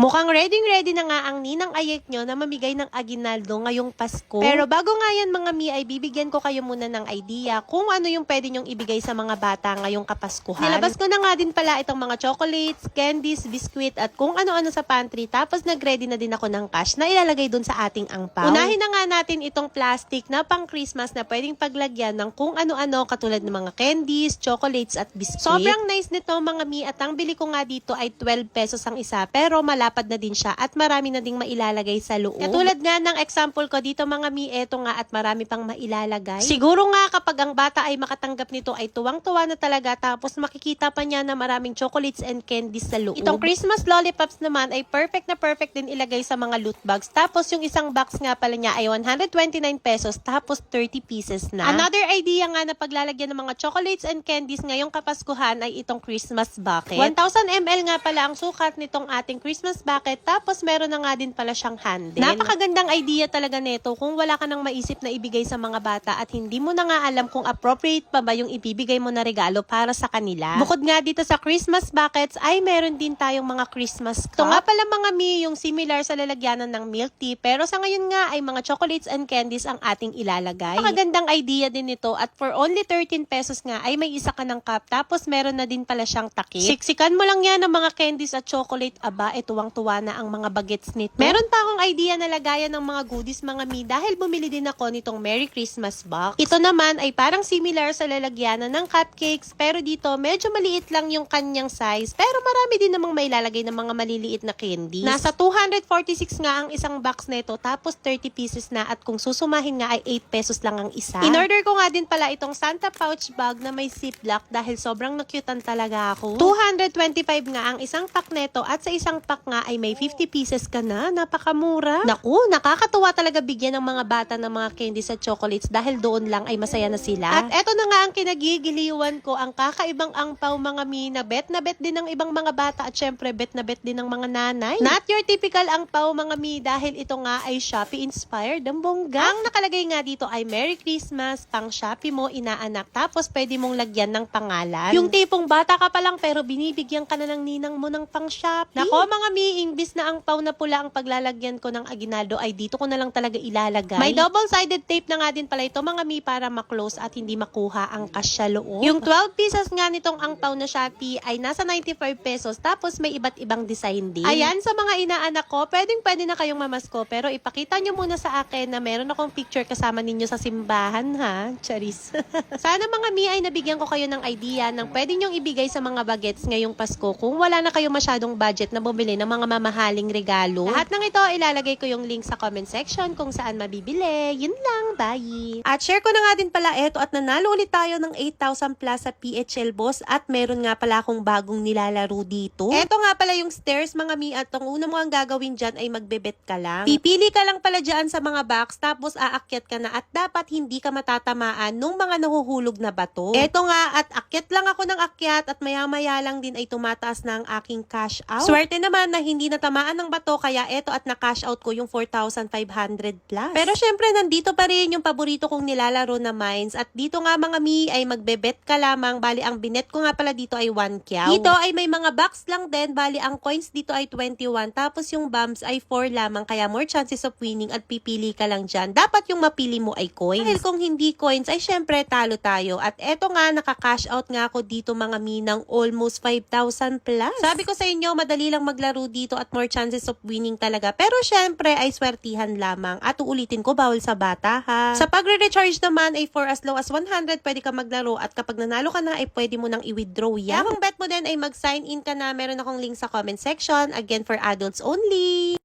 Mukhang ready-ready na nga ang ninang ayek nyo na mamigay ng aginaldo ngayong Pasko. Pero bago nga yan mga mi ay bibigyan ko kayo muna ng idea kung ano yung pwede nyong ibigay sa mga bata ngayong kapaskuhan. Nilabas ko na nga din pala itong mga chocolates, candies, biscuit at kung ano-ano sa pantry. Tapos nag-ready na din ako ng cash na ilalagay dun sa ating angpaw. Unahin na nga natin itong plastic na pang Christmas na pwedeng paglagyan ng kung ano-ano katulad ng mga candies, chocolates at biscuit. Sobrang nice nito mga mi at ang bili ko nga dito ay 12 pesos ang isa pero malapad na din siya at marami na ding mailalagay sa loob. Katulad nga ng example ko dito mga mi, eto nga at marami pang mailalagay. Siguro nga kapag ang bata ay makatanggap nito ay tuwang-tuwa na talaga tapos makikita pa niya na maraming chocolates and candies sa loob. Itong Christmas lollipops naman ay perfect na perfect din ilagay sa mga loot bags. Tapos yung isang box nga pala niya ay 129 pesos tapos 30 pieces na. Another idea nga na paglalagyan ng mga chocolates and candies ngayong kapaskuhan ay itong Christmas bucket. 1000 ml nga pala ang sukat nitong ating Christmas bucket tapos meron na nga din pala siyang handle. Napakagandang idea talaga nito kung wala ka nang maisip na ibigay sa mga bata at hindi mo na nga alam kung appropriate pa ba yung ibibigay mo na regalo para sa kanila. Bukod nga dito sa Christmas buckets ay meron din tayong mga Christmas cup. Ito nga pala mga mi yung similar sa lalagyanan ng milk tea pero sa ngayon nga ay mga chocolates and candies ang ating ilalagay. Napakagandang idea din nito at for only 13 pesos nga ay may isa ka ng cup tapos meron na din pala siyang takip. Siksikan mo lang yan ng mga candies at chocolate aba eh tuwang-tuwa na ang mga bagets nito. Meron pa akong idea na lagayan ng mga goodies mga mi dahil bumili din ako nitong Merry Christmas box. Ito naman ay parang similar sa lalagyanan ng cupcakes pero dito medyo maliit lang yung kanyang size pero marami din namang may lalagay ng mga maliliit na candies. Nasa 246 nga ang isang box nito tapos 30 pieces na at kung susumahin nga ay 8 pesos lang ang isa. In-order ko nga din pala itong Santa pouch bag na may ziplock dahil sobrang nakyutan talaga ako. 225 nga ang isang pack neto at sa isang pack nga ay may 50 pieces ka na. Napakamura. Naku, nakakatuwa talaga bigyan ng mga bata ng mga candies at chocolates dahil doon lang ay masaya na sila. At eto na nga ang kinagigiliwan ko, ang kakaibang angpaw mga mi na bet na bet din ng ibang mga bata at syempre bet na bet din ng mga nanay. Not your typical angpaw mga mi dahil ito nga ay Shopee inspired ang bongga. Ang nakalagay nga dito ay Merry Christmas, pang Shopee mo inaanak tapos pwede mong lagyan ng pangalan. Yung tipong bata ka pa lang pero binibigyan ka na ng ninang mo ng pang Shopee. Nako mga mi, imbis na ang pau na pula ang paglalagyan ko ng aginaldo ay dito ko na lang talaga ilalagay. May double-sided tape na nga din pala ito mga mi para maklose at hindi makuha ang cash sa loob. Yung 12 pieces nga nitong ang pau na Shopee ay nasa 95 pesos tapos may iba't ibang design din. Ayan sa mga inaanak ko, pwedeng pwede na kayong mamasko pero ipakita nyo muna sa akin na meron akong picture kasama ninyo sa simbahan ha. Charis. Sana mga mi ay nabigyan ko kayo ng idea ng pwede nyong ibigay sa mga bagets ngayong Pasko kung wala na kayo masyadong budget na bumili ng mga mamahaling regalo. Lahat ng ito ilalagay ko yung link sa comment section kung saan mabibili. Yun lang, bye! At share ko na nga din pala ito at nanalo ulit tayo ng 8,000 plus sa PHL Boss at meron nga pala akong bagong nilalaro dito. Ito nga pala yung stairs mga mi at ang una mo ang gagawin dyan ay magbebet ka lang. Pipili ka lang pala dyan sa mga box tapos aakyat ka na at dapat hindi ka matatamaan nung mga nahuhulog na bato. Ito nga at akyat lang ako ng akyat at maya-maya lang din ay tumataas na ang aking cash out. Swerte naman na hindi natamaan ng bato kaya eto at na-cash out ko yung 4,500 plus. Pero syempre nandito pa rin yung paborito kong nilalaro na mines at dito nga mga mi ay magbebet ka lamang bali ang binet ko nga pala dito ay 1 kyaw. Dito ay may mga box lang din bali ang coins dito ay 21 tapos yung bombs ay 4 lamang kaya more chances of winning at pipili ka lang dyan. Dapat yung mapili mo ay coins. Dahil kung hindi coins ay syempre talo tayo at eto nga nakaka-cash out nga ako dito mga mi ng almost 5,000 plus. Sabi ko sa inyo madali lang maglaro dito at more chances of winning talaga pero syempre ay swertihan lamang at uulitin ko bawal sa bata ha. Sa pagre-recharge naman ay for as low as 100 pwede ka maglaro at kapag nanalo ka na ay pwede mo nang i-withdraw yan. Kung bet mo din ay mag-sign in ka na meron akong link sa comment section again for adults only.